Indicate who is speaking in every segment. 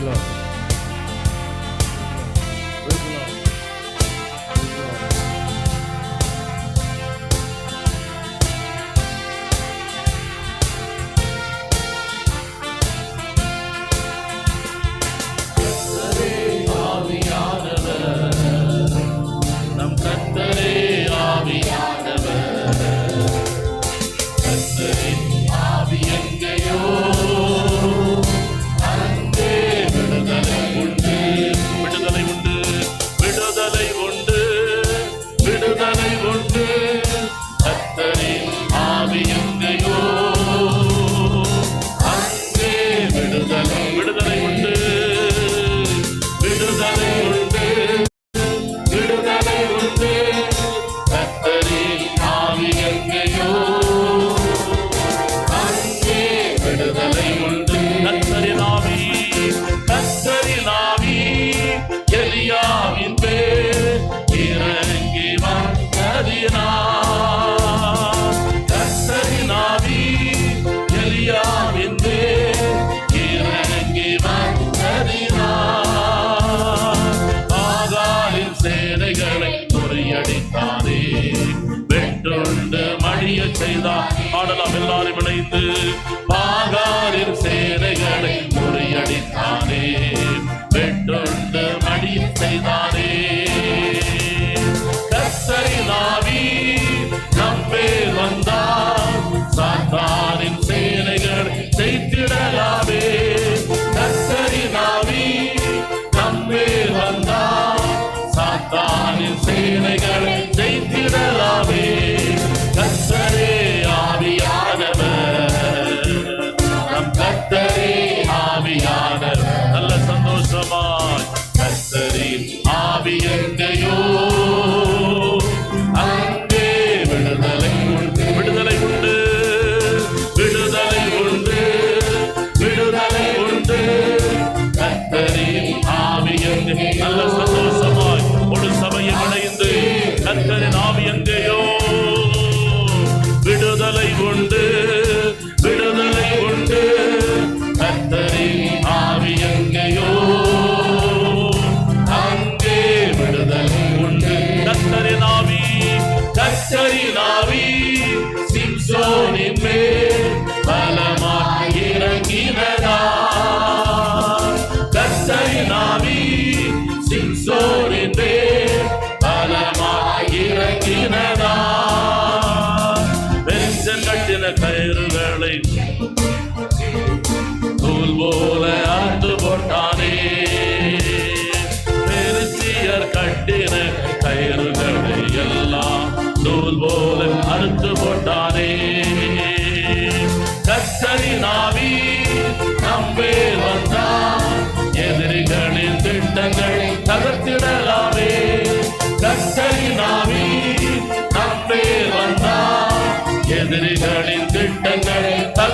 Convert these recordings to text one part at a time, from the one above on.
Speaker 1: நம்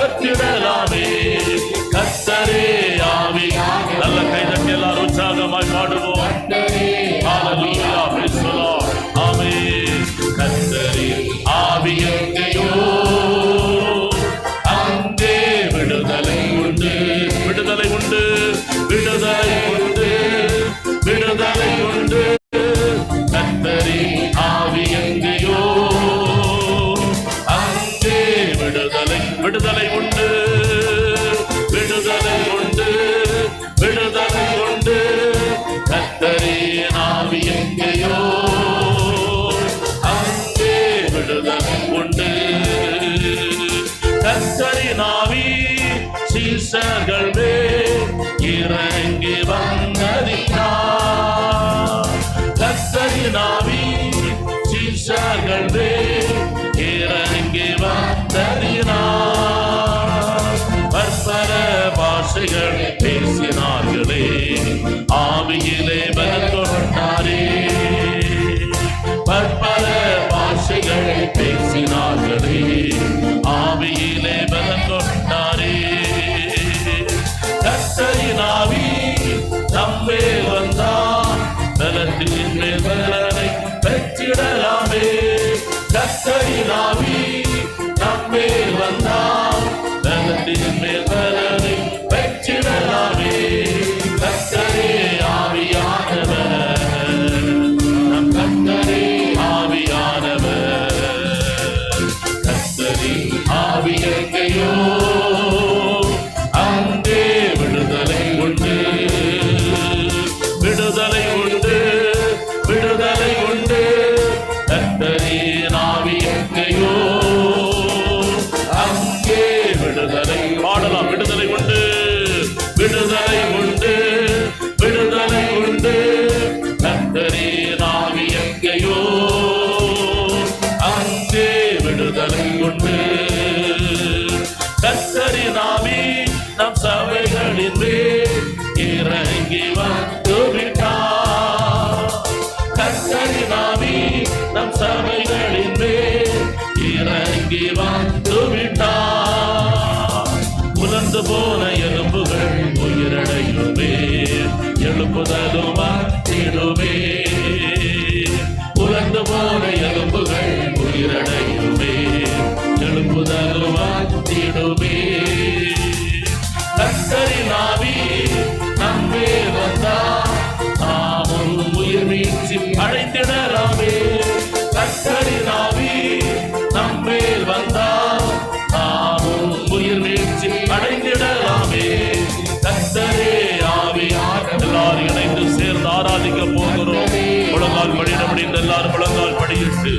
Speaker 1: திட்டங்களை தகர்த்திடலாமே பேசினார்களே விடுதலை உண்டு. கத்தரி நாமே நம் சபைகளின் இறங்கி வந்துவிட்டார் கத்தரி நாமே நம் சபைகளின் இறங்கி வந்துவிட்டார் உலர்ந்து போன எலும்புகள் உயிரடையுமே எழுப்புதலும் மாற்றிடுமே உலர்ந்து போன எழுப்புதலும் வந்திடுமே கத்தரின் நாவி நம்மே வந்தா நாமும் உயிர் வீழ்ச்சி அழைத்திடலாமே கத்தரின் நாவி நம்மேல் வந்தா நாமும் உயிர் வீழ்ச்சி அடைந்திடலாமே கத்தரே ஆவி எல்லாரும் இணைந்து சேர்ந்து ஆராதிக்க போகிறோம். முழங்கால் படியிட முடிந்த எல்லாரும் முழங்கால் படியிட்டு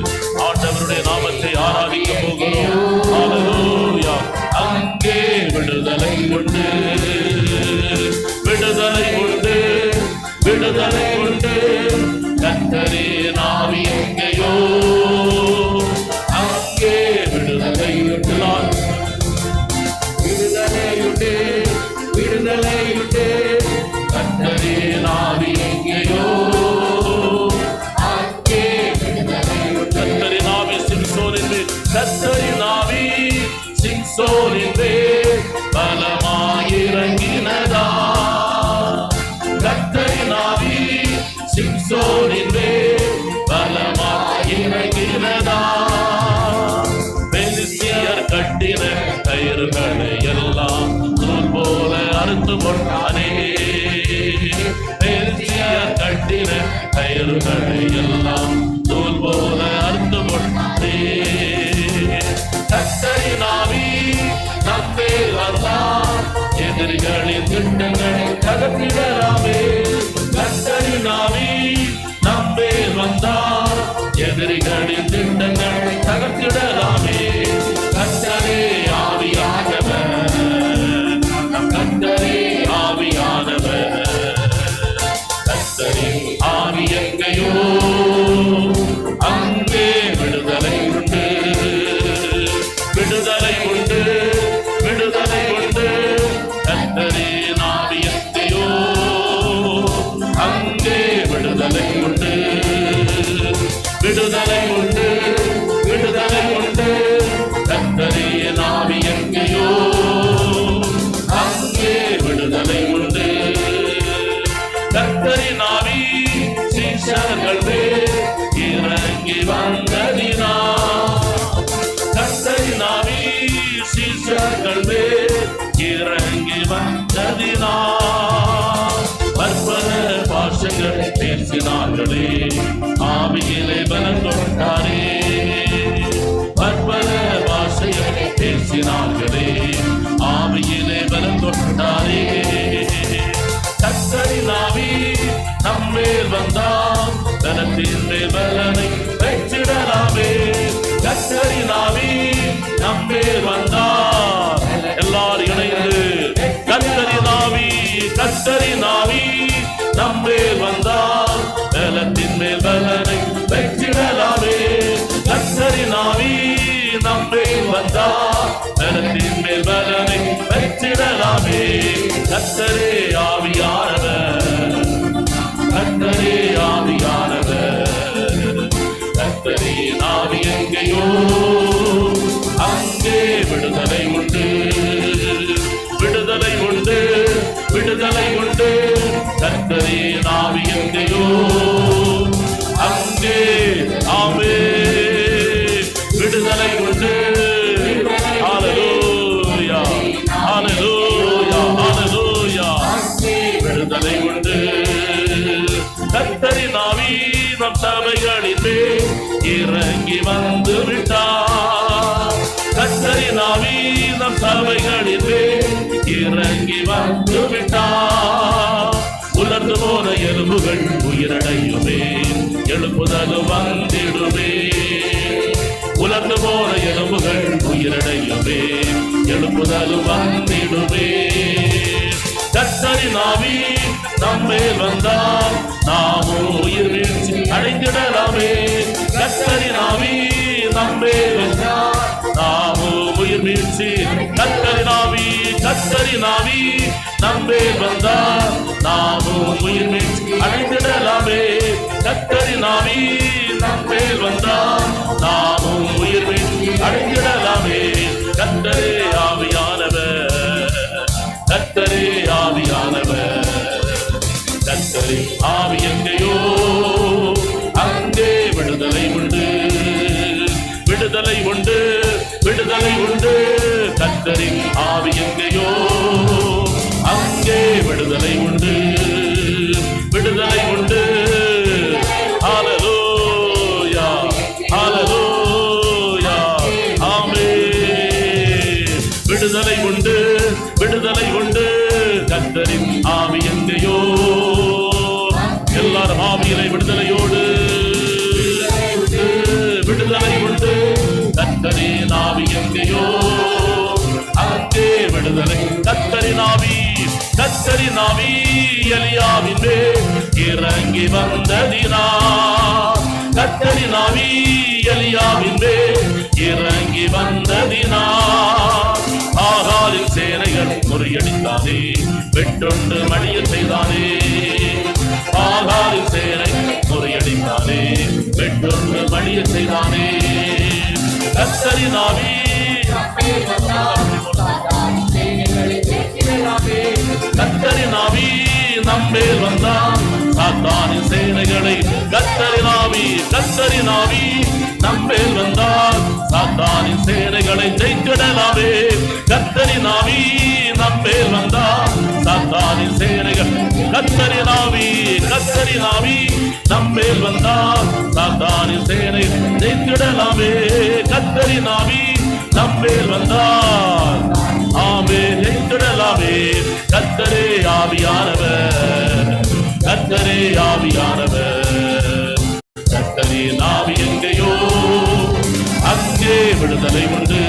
Speaker 1: சிம்சோனின் பலமாயிறங்கினதா? கத்தரி நாவி சிம்சோனின் பலமாயிறங்கினதா? பெலிஸ்தியர் கட்டின கயிறுகளை எல்லாம் நூல் போல அறுத்து கொண்டானே கட்டின கயிறுகளை எல்லாம் வந்தார். எதிரிகளின் திட்டங்களை தகர்த்திடலாமே கத்தரி நாவி நம்மே வந்தார் எதிரிகளின் திட்டங்களை தகர்த்திடலாமே. வந்ததினா பற்பல பாஷைகள் பேசினார்களே. ஆவியிலே பலம் கொண்டாரே பற்பல பாஷைகளை பேசினார்களே. ஆவியிலே பலம் கொண்டாரே கத்தரி நாவி நம்மேல் வந்தால் தனத்தின் மேல் பலனை பெற்றிடலாமே. கத்தரி நாவி கத்தரி நாவி நம்மேல் வந்தால் பலத்தின் மேல் பலனை பெற்றிடலாமே. கத்தரி நாவி நம்மேல் வந்தால் பலத்தின் மேல் பலனை பெற்றிடலாமே. கத்தரே ஆவி விடுதலை உண்டு கத்தரே ஆவி எங்கேயோ அங்கே ஆமே. விடுதலை உண்டு ஹalleluya விடுதலை உண்டு கத்தரி நாவி நம் சபைகளின் இறங்கி வந்து விட்டார். கத்தரி நாவி இறங்கி வந்து விட்டார். உலர்ந்து போன எலும்புகள் உயிரடையுமே எழுப்புதலும் வந்திடுமே உலர்ந்து போன எலும்புகள் உயிரடையுமே எழுப்புதலும் வந்திடுமே கத்தரி நாவி நம்மேல் வந்தால் நாமும் உயிர் வீழ்ச்சி அடைந்திடலாமே. கத்தரி நாவி நம்மேல் வந்தால் நாமும் உயிர் வீழ்ச்சி. கத்தரி நாவி கத்தரி நாவி நம்மேல் வந்தால் நாமும் உயிர் வீழ்ச்சி அடைந்திடலாமே. கத்தரி நாவி நம்மேல் வந்தால் நாமும் உயிர் வீழ்ச்சி அடைந்திடலாமே. கத்தரே ஆவியானவர். கத்தரே ஆவியானவர். கத்தரே ஆவி எங்கேயோ அங்கே விடுதலை உண்டு. விடுதலை உண்டு. விடுதலை உண்டு. கத்தரின் ஆவி எங்கேயோ அங்கே விடுதலை உண்டு. கத்தரின் ஆவி எலியாவின் மேல் இறங்கி வந்ததினா கத்தரி ஆவி எலியாவின் மேல் இறங்கி வந்ததினா ஆகாரின் சேனைகள் முறியடித்தானே வெட்டொன்று மடிய செய்தானே. ஆகாரின் சேனை முறியடித்தானே வெட்டொன்று மடிய செய்தானே. கத்தரி நாவி நம்பே வந்தான். சாத்தானின் சேனைகளை கத்தரினாவி கத்தரினாவி கத்தரின் நம்மேல் வந்தான் சாத்தானின் சேனைகளை ஜெயித்திடலாமே. கத்தரினாவி நம்மேல் வந்தான். சாத்தானின் சேனைகள் கத்தரினாவி கத்தரினாவி கத்தரின் நம்மேல் வந்தான் சாத்தானின் சேனை ஜெயித்திடலாமே. கத்தரினாவி நம்மேல் வந்தான் ஆமே ஜெயித்திடலாமே கத்தரே ஆவியானவர். கத்தரே ஆவியானவர். கத்தரே நாவி எங்கேயோ? அங்கே விடுதலை உண்டு.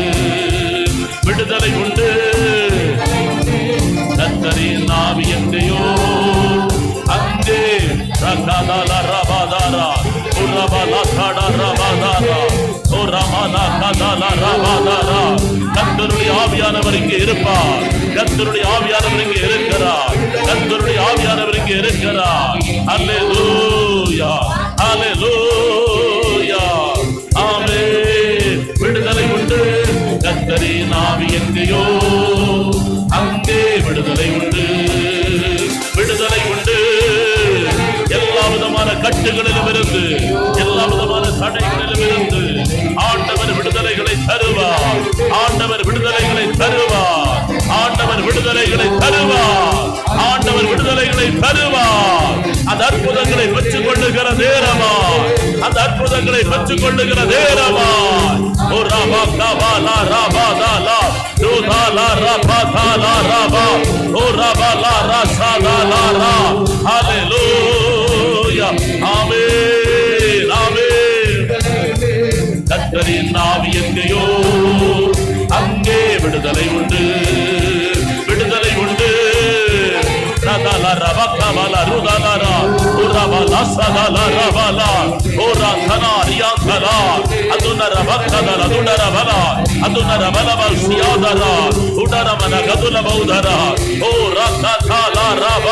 Speaker 1: விடுதலை உண்டு. கத்தரே நாவி எங்கேயோ? அங்கே. ரகதால ரபாதாரா உரபல கட ரபாதாரா ரபாதாரா கத்தருடைய ஆவியானவர் இங்கே இருப்பார். கத்தருடைய ஆவியானவர் இங்கே இருக்கிறார். கத்தருடைய ஆவியானவர் இங்கே இருக்கிறார். அல்லே லூயா அல்லேலூயா அல்லேலூயா ஆமே விடுதலை உண்டு. கத்தரின் ஆவி எங்கேயோ? அங்கே விடுதலை உண்டு. விடுதலை உண்டு. எல்லா விதமான கட்டுகளிலும் இருந்து எல்லா விதமான தடைகளிலும் இருந்து அற்புதங்களை பெற்றுக் கொள்ளுகிற நேரமா அந்த அற்புதங்களை பெற்றுக் கொள்ளுகிற நேரமா ஓ ராபா காபா லா ராபா தா லா. தூதா லா ராபா தா லா ராபா ஓ ராபா லா ரா சா லா லா ரா. ஹalleluya. ஆமென் ஆமென். கர்த்தரின் நாவி எங்கேயோ? அங்கே விடுதலை உண்டு. ரதல ரபக்கபல ருதலர உரபல சதல ரபல ஓரா தனா ரியாந்தல அதுன ரபக்கதல அதுன ரபல அதுன ரபல வல்சியாதர உடர மன கதுல பௌதர ஓ ரத்தல ரப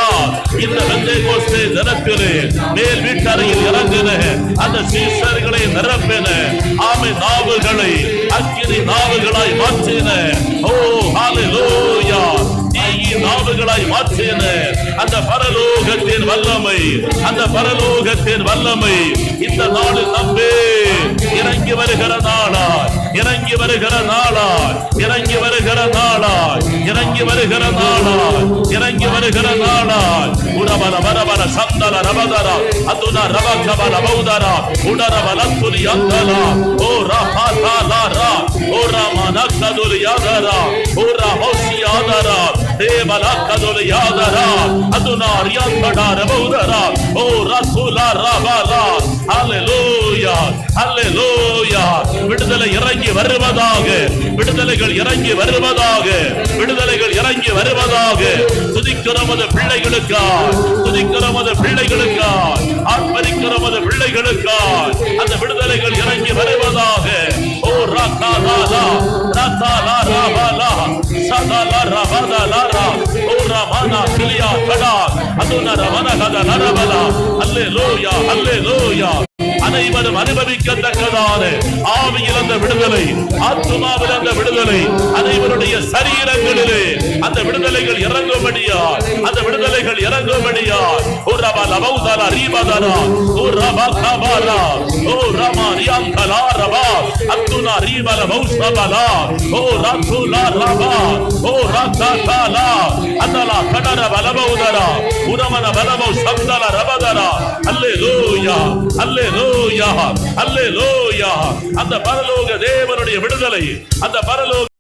Speaker 1: இந்த வெந்தை கோஸ்தே தினத்திலே மேல் வீட்டறையில் இறங்குன. அந்த சீசர்களை நிரப்பின. ஆமை நாவுகளை அக்கினி நாவுகளாய் மாற்றின. ஓ ஹalleluya தீயின் நாவுகளாய் மாற்றின அந்த பரலோகத்தின் வல்லமை அந்த பரலோகத்தின் வல்லமை இந்த நாடு நம்பே. இறங்கி வருகிற நாளாய் இறங்கி வருகிற நாளாய் இறங்கி வருகிற நாளாய் இறங்கி வருகிற நாளாய் இறங்கி வருகிற நாளாய். உடவர வரவர சந்தர ரவதர அதுன ரவகவர பௌதர உடரபல துலி அந்தல ஓ ரஹா லா ரா. ஓ ரமன கதுல் யாதர ஓ ரஹோசி அதர தேவல கதுல் யாதர அதுன ரியாந்தட ரபௌதர ஓ ரசூல ஹalleluya ஹalleluya விடுதலை இறங்கி வருவதாக விடுதலைகள் இறங்கி வருவதாக விடுதலைகள் இறங்கி வருவதாக துதிக்கிறமது பிள்ளைகளுக்காய் துதிக்கிறமது பிள்ளைகளுக்காய் ஆர்ப்பரிக்கிறமது பிள்ளைகளுக்காய் அந்த விடுதலைகள் இறங்கி வருவதாக ஓ ரா ரகாலா ரபாலா சகாலா ரபதலாரா ஓ ரமனா கிளியா கடா அதுன ரமன கத நரபலா அல்லேலூயா அல்லேலூயா அனைவரும் அனுபவிக்கத்தக்கதான ஆவியில் அந்த விடுதலை ஆத்மாவில் அந்த விடுதலை அனைவருடைய சரீரங்களிலே அந்த விடுதலைகள் இறங்கும்படியா? அந்த விடுதலைகள் இறங்கும்படியா? ஒரு ரபா லபௌதரா ரீபாதாரா? ஒரு ரபா கபாரா? ஓ ரமா ரியாங்கலா ரபா? அத்துனா ரீபல மௌசபலா ஓ ரத்துலா ரபா? ஓ ரத்தாலா அதலா கடர பலபௌதரா உரமன பலபௌ சப்தல ரபதரா? அல்லேலூயா அல்லேலூயா அல்லேலூயா அல்லேலூயா அந்த பரலோக தேவனுடைய விடுதலை அந்த பரலோக